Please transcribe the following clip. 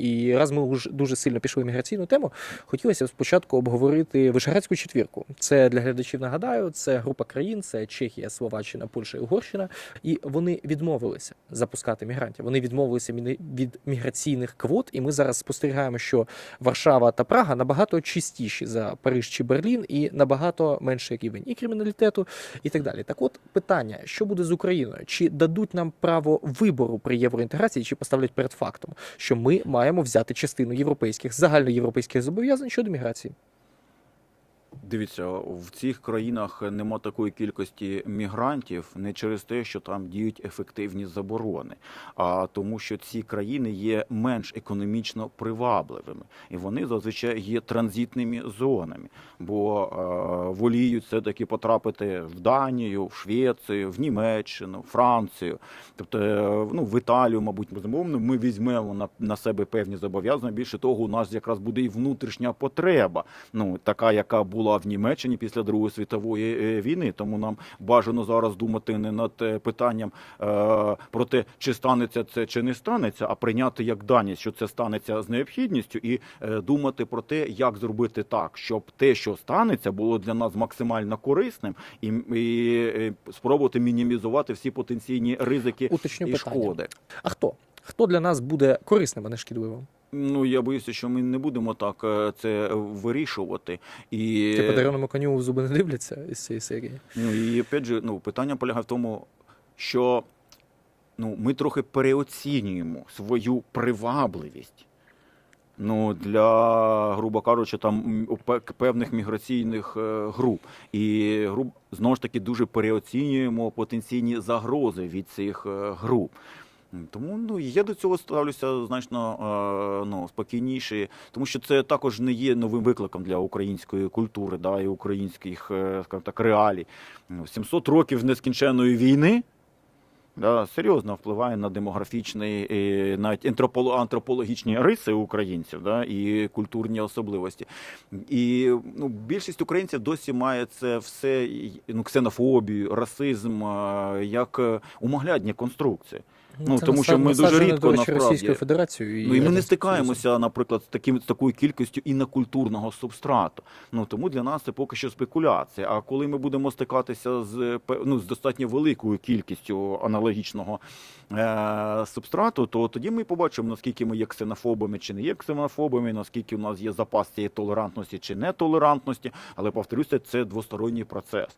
et Раз ми уж дуже сильно пішли в міграційну тему, хотілося спочатку обговорити Вишеградську четвірку. Це для глядачів нагадаю, це група країн, це Чехія, Словаччина, Польща і Угорщина. І вони відмовилися запускати мігрантів. Вони відмовилися від міграційних квот. І ми зараз спостерігаємо, що Варшава та Прага набагато чистіші за Париж чи Берлін, і набагато менший рівень і криміналітету, і так далі. Так, от питання: що буде з Україною? Чи дадуть нам право вибору при євроінтеграції, чи поставлять перед фактом, що ми маємо взяти частину європейських загальноєвропейських зобов'язань щодо міграції? Дивіться, в цих країнах нема такої кількості мігрантів не через те, що там діють ефективні заборони, а тому, що ці країни є менш економічно привабливими, і вони зазвичай є транзитними зонами, бо е, воліють все таки потрапити в Данію, в Швецію, в Німеччину, Францію, тобто е, ну в Італію, мабуть, безумовно, ми візьмемо на, на себе певні зобов'язання. Більше того, у нас якраз буде і внутрішня потреба, ну така, яка була в Німеччині після Другої світової е, війни. Тому нам бажано зараз думати не над е, питанням е, про те, чи станеться це чи не станеться, а прийняти як даність, що це станеться з необхідністю, і думати про те, як зробити так, щоб те, що станеться, було для нас максимально корисним, і, і спробувати мінімізувати всі потенційні ризики Уточню і питання. шкоди. А хто? Хто для нас буде корисним, а не шкідливим? Ну я боюся, що ми не будемо так е, це вирішувати. І Типу дареному коню в зуби не дивляться із цієї серії. Ну і опять же, ну питання полягає в тому, що ну, ми трохи переоцінюємо свою привабливість. Ну, для, грубо кажучи, там певних міграційних е, груп. І груб, знову ж таки дуже переоцінюємо потенційні загрози від цих е, груп. Тому ну, я до цього ставлюся значно е, ну, спокійніше, тому що це також не є новим викликом для української культури да, і українських е, скажімо так, реалій. Ну, 700 років нескінченної війни да, серйозно впливає на демографічні, навіть антрополо- антропологічні риси українців да, і культурні особливості. І ну, більшість українців досі має це все ну, ксенофобію, расизм е, як е, умоглядні конструкції. Ну, Це тому що ми дуже рідко, насправді. Російською Федерацією. Ну і ми не стикаємося, наприклад, з таким з такою кількістю інокультурного субстрату. Ну тому для нас це поки що спекуляція. А коли ми будемо стикатися з ну, з достатньо великою кількістю аналогічного е- субстрату, то тоді ми побачимо, наскільки ми є ксенофобами чи не є ксенофобами, наскільки у нас є запас цієї толерантності чи нетолерантності. Але повторюся, це двосторонній процес.